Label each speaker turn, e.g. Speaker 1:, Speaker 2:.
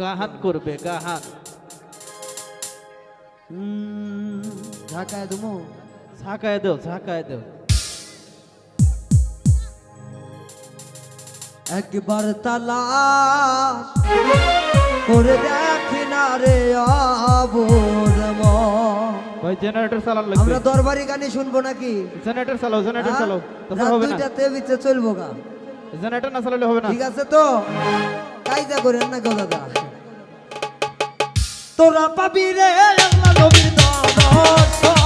Speaker 1: গাহান করবে গাহান
Speaker 2: ঝাঁকায় দুমো
Speaker 1: ঝাঁকায় দেও ঝাঁকায় দেও।
Speaker 2: একবার তালা করে দেখি না রে আবর
Speaker 1: ভাই জেনারেটর চালান লাগবে।
Speaker 2: আমরা দরবারি গানি শুনব নাকি?
Speaker 1: জেনারেটর চালাও জেনারেটর
Speaker 2: হ্যাঁ?
Speaker 1: চালাও। তাহলে হবে না।
Speaker 2: দুইটাতে বিচে চলবো গা।
Speaker 1: জেনারেটর না চালালে হবে না।
Speaker 2: ঠিক আছে তো? কাইজা করেন না গো দাদা। তোরা পাবি রে আল্লাহ নবীর দর্শন